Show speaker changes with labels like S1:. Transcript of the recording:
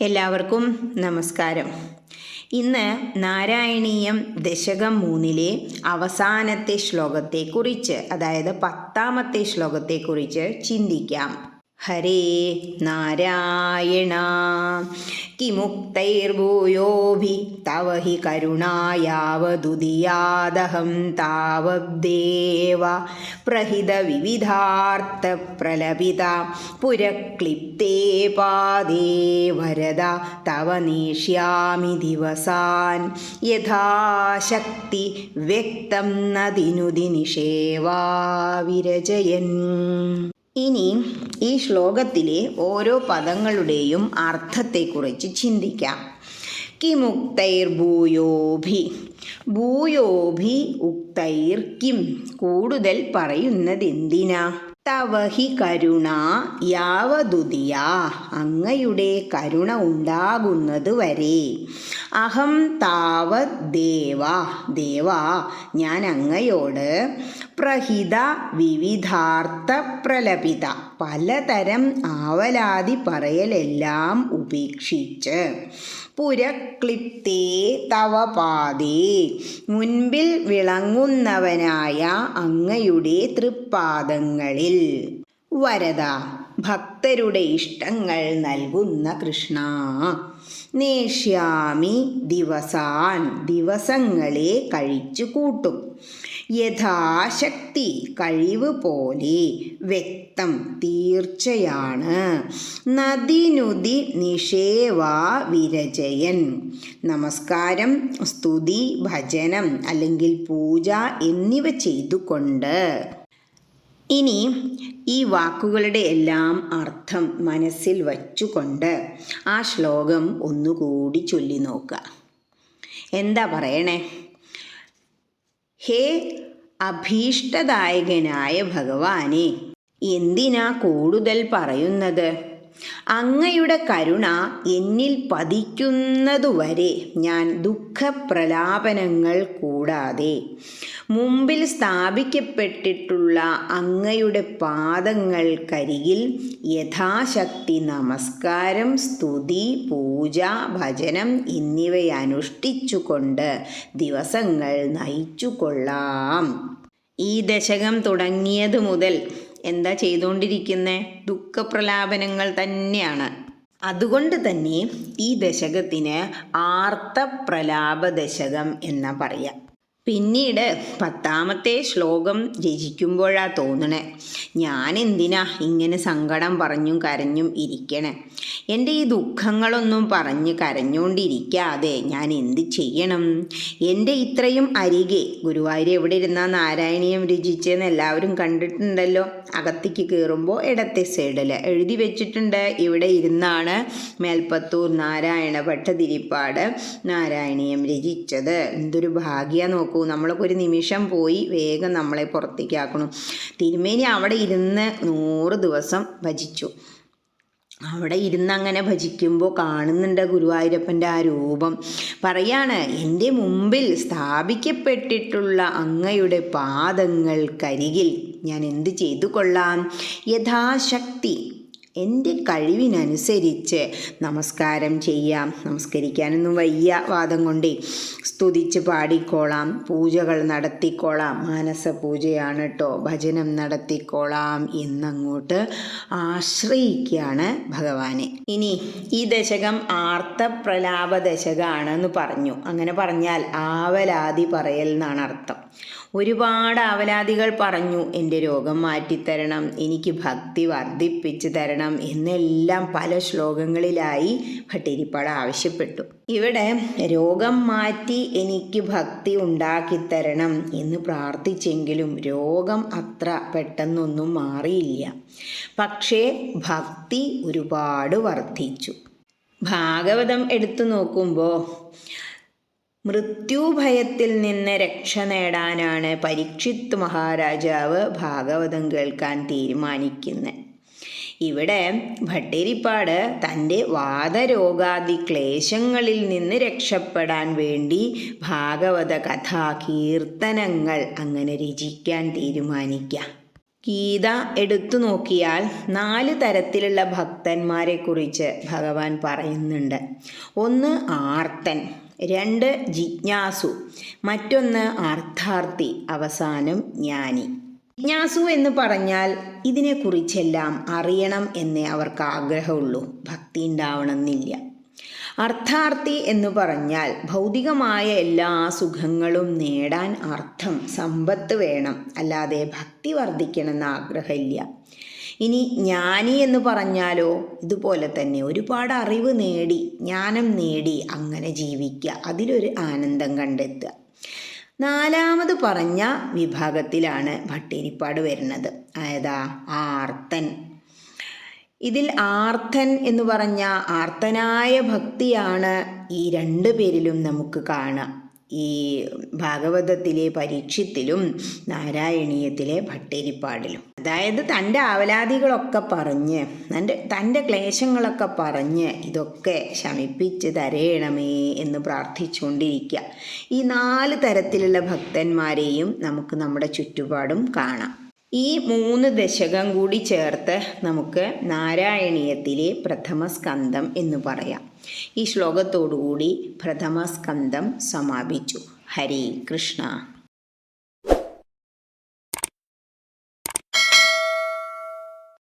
S1: എല്ലാവർക്കും നമസ്കാരം. ഇന്ന് നാരായണീയം ദശകം മൂന്നിലെ അവസാനത്തെ ശ്ലോകത്തെക്കുറിച്ച് അതായത് പത്താമത്തെ ശ്ലോകത്തെക്കുറിച്ച് ചിന്തിക്കാം. ഹരേ നാരായണ. കിമുക്തൈർഭൂയോഭി തവ ഹി കരുണായാവതുദിയാദഹം താവദ്ദേവ പ്രഹിത വിവിധാർത്ഥ പ്രലപിത പുരക്ലിപ്തേ പാദേ വരദ തവ നേഷ്യാമി ദിവസാൻ. യഥാശക്തി വ്യക്തം നദിനുദിനിഷേവാ വിരജയൻ. ഇനി ഈ ശ്ലോകത്തിലെ ഓരോ പദങ്ങളുടെയും അർത്ഥത്തെക്കുറിച്ച് ചിന്തിക്കാം. കിമുക്തൈർ ഭൂയോഭി ഭൂയോഭി ഉക്തൈർ കിം? കൂടുതൽ പറയുന്നതെന്തിനാ? തവഹി കരുണ യാവതുതിയ. അങ്ങയുടെ കരുണ ഉണ്ടാകുന്നത് വരെ. അഹം താവത് ദേവ. ദേവ ഞാൻ അങ്ങയോട് പ്രഹിത വിവിധാർത്ഥ പ്രലപിത. പലതരം ആവലാതി പറയലെല്ലാം ഉപേക്ഷിച്ച് പുരക്ലിപ്തേ തവ പാതേ മുൻപിൽ വിളങ്ങുന്നവനായ അങ്ങയുടെ തൃപ്പാദങ്ങളിൽ. വരദ ഭക്തരുടെ ഇഷ്ടങ്ങൾ നൽകുന്ന കൃഷ്ണ. നേഷ്യാമി ദിവസാൻ ദിവസങ്ങളെ കഴിച്ചു കൂട്ടും യഥാശക്തി കഴിവ് പോലെ വ്യക്തം തീർച്ചയാണ്. നദിനുതി നിഷേവാ വിരജയൻ. നമസ്കാരം സ്തുതി ഭജനം അല്ലെങ്കിൽ പൂജ എന്നിവ ചെയ്തുകൊണ്ട്. ഇനി ഈ വാക്കുകളുടെ എല്ലാം അർത്ഥം മനസ്സിൽ വച്ചുകൊണ്ട് ആ ശ്ലോകം ഒന്നുകൂടി ചൊല്ലി നോക്കുക എന്താ പറയണേ? ഹേ അഭീഷ്ടദായകനായ ഭഗവാനെ എന്തിനാ കൂടുതൽ പറയുന്നത്? അങ്ങയുടെ കരുണ എന്നിൽ പതിക്കുന്നതുവരെ ഞാൻ ദുഃഖപ്രലാപനങ്ങൾ കൂടാതെ മുമ്പിൽ സ്ഥാപിക്കപ്പെട്ടിട്ടുള്ള അങ്ങയുടെ പാദങ്ങൾക്കരികിൽ യഥാശക്തി നമസ്കാരം സ്തുതി പൂജ ഭജനം എന്നിവയനുഷ്ഠിച്ചുകൊണ്ട് ദിവസങ്ങൾ നയിച്ചുകൊള്ളാം. ഈ ദശകം തുടങ്ങിയത് മുതൽ എന്താ ചെയ്തുകൊണ്ടിരിക്കുന്നത് ദുഃഖപ്രലാപനങ്ങൾ തന്നെയാണ്. അതുകൊണ്ട് തന്നെ ഈ ദശകത്തിന് ആർത്തപ്രലാപ ദശകം എന്ന പറയാം. പിന്നീട് പത്താമത്തെ ശ്ലോകം രചിക്കുമ്പോഴാ തോന്നണേ. ഞാൻ എന്തിനാ ഇങ്ങനെ സങ്കടം പറഞ്ഞും കരഞ്ഞും ഇരിക്കണേ? എന്റെ ഈ ദുഃഖങ്ങളൊന്നും പറഞ്ഞ് കരഞ്ഞുകൊണ്ടിരിക്കാതെ ഞാൻ എന്ത് ചെയ്യണം? എന്റെ ഇത്രയും അരികെ ഗുരുവായൂർ എവിടെ ഇരുന്നാൽ നാരായണീയം രചിച്ചെന്ന് എല്ലാവരും കണ്ടിട്ടുണ്ടല്ലോ. അകത്തേക്ക് കയറുമ്പോൾ ഇടത്തെ സൈഡിൽ എഴുതി വെച്ചിട്ടുണ്ട്. ഇവിടെ ഇരുന്നാണ് മേൽപ്പത്തൂർ നാരായണ ഭട്ടതിരിപ്പാട് നാരായണീയം രചിച്ചത്. എന്തൊരു ഭാഗ്യ നോക്കൂ. നമ്മളൊക്കെ ഒരു നിമിഷം പോയി വേഗം നമ്മളെ പുറത്തേക്ക് ആക്കണം. തിരുമേനി അവിടെ ഇരുന്ന് നൂറ് ദിവസം ഭജിച്ചു. അവിടെ ഇരുന്നങ്ങനെ ഭജിക്കുമ്പോൾ കാണുന്നുണ്ട് ഗുരുവായൂരപ്പന്റെ ആ രൂപം. പറയാണ് എന്റെ മുമ്പിൽ സ്ഥാപിക്കപ്പെട്ടിട്ടുള്ള അങ്ങയുടെ പാദങ്ങൾക്കരികിൽ ഞാൻ എന്ത് ചെയ്തു കൊള്ളാം യഥാശക്തി എന്റെ കഴിവിനനുസരിച്ച് നമസ്കാരം ചെയ്യാം. നമസ്കരിക്കാനൊന്നും വയ്യ വാദം കൊണ്ടേ. സ്തുതിച്ച് പാടിക്കോളാം. പൂജകൾ നടത്തിക്കോളാം. മാനസ പൂജയാണ് കേട്ടോ ഭജനം നടത്തിക്കോളാം എന്നങ്ങോട്ട് ആശ്രയിക്കുകയാണ് ഭഗവാനെ. ഇനി ഈ ദശകം ആർത്തപ്രലാപ ദശകമാണെന്ന് പറഞ്ഞു. അങ്ങനെ പറഞ്ഞാൽ ആവലാതി പറയൽ എന്നാണ് അർത്ഥം ഒരുപാട് അവലാദികൾ പറഞ്ഞു എന്റെ രോഗം മാറ്റിത്തരണം എനിക്ക് ഭക്തി വർദ്ധിപ്പിച്ച് തരണം എന്നെല്ലാം പല ശ്ലോകങ്ങളിലായി ഭട്ടിരിപ്പാട് ആവശ്യപ്പെട്ടു. ഇവിടെ രോഗം മാറ്റി എനിക്ക് ഭക്തി ഉണ്ടാക്കിത്തരണം എന്ന് പ്രാർത്ഥിച്ചെങ്കിലും രോഗം അത്ര പെട്ടെന്നൊന്നും മാറിയില്ല. പക്ഷേ ഭക്തി ഒരുപാട് വർദ്ധിച്ചു. ഭാഗവതം എടുത്തു നോക്കുമ്പോൾ മൃത്യുഭയത്തിൽ നിന്ന് രക്ഷ നേടാനാണ് പരീക്ഷിത് മഹാരാജാവ് ഭാഗവതം കേൾക്കാൻ തീരുമാനിക്കുന്നത് ഇവിടെ ഭട്ടേരിപ്പാട് തന്റെ വാദരോഗാദി ക്ലേശങ്ങളിൽ നിന്ന് രക്ഷപ്പെടാൻ വേണ്ടി ഭാഗവത കഥാ കീർത്തനങ്ങൾ അങ്ങനെ രചിക്കാൻ തീരുമാനിക്കാം. ഗീത എടുത്തു നോക്കിയാൽ നാല് തരത്തിലുള്ള ഭക്തന്മാരെ കുറിച്ച് ഭഗവാൻ പറയുന്നുണ്ട്. ഒന്ന് ആർത്തൻ രണ്ട് ജിജ്ഞാസു മറ്റൊന്ന് അർത്ഥാർത്ഥി അവസാനം ജ്ഞാനി. ജിജ്ഞാസു എന്ന് പറഞ്ഞാൽ ഇതിനെക്കുറിച്ചെല്ലാം അറിയണം എന്നേ അവർക്ക് ആഗ്രഹമുള്ളൂ. ഭക്തി ഉണ്ടാവണമെന്നില്ല. അർത്ഥാർത്ഥി എന്ന് പറഞ്ഞാൽ ഭൗതികമായ എല്ലാ സുഖങ്ങളും നേടാൻ അർത്ഥം സമ്പത്ത് വേണം. അല്ലാതെ ഭക്തി വർദ്ധിക്കണമെന്ന് ആഗ്രഹമില്ല. ഇനി ജ്ഞാനി എന്ന് പറഞ്ഞാലോ? ഇതുപോലെ തന്നെ ഒരുപാട് അറിവ് നേടി ജ്ഞാനം നേടി അങ്ങനെ ജീവിക്കുക. അതിലൊരു ആനന്ദം കണ്ടെത്തുക. നാലാമത് പറഞ്ഞ വിഭാഗത്തിലാണ് ഭട്ടേരിപ്പാട് വരുന്നത്. അതായത് ആർത്തൻ. ഇതിൽ ആർത്തൻ എന്ന് പറഞ്ഞ ആർത്തനായ ഭക്തിയാണ് ഈ രണ്ട് പേരിലും നമുക്ക് കാണാം. ഈ ഭാഗവതത്തിലെ പരീക്ഷത്തിലും നാരായണീയത്തിലെ ഭട്ടേരിപ്പാടിലും അതായത് തന്റെ ആവലാദികളൊക്കെ പറഞ്ഞ് തന്റെ തന്റെ ക്ലേശങ്ങളൊക്കെ പറഞ്ഞ് ഇതൊക്കെ ശമിപ്പിച്ച് തരയണമേ എന്ന് പ്രാർത്ഥിച്ചുകൊണ്ടിരിക്കുക. ഈ നാല് തരത്തിലുള്ള ഭക്തന്മാരെയും നമുക്ക് നമ്മുടെ ചുറ്റുപാടും കാണാം. ഈ മൂന്ന് ദശകം കൂടി ചേർത്ത് നമുക്ക് നാരായണീയത്തിലെ പ്രഥമ സ്കന്ധം എന്ന് പറയാം. ഈ ശ്ലോകത്തോടുകൂടി പ്രഥമ സ്കന്ധം സമാപിച്ചു. ഹരേ കൃഷ്ണ.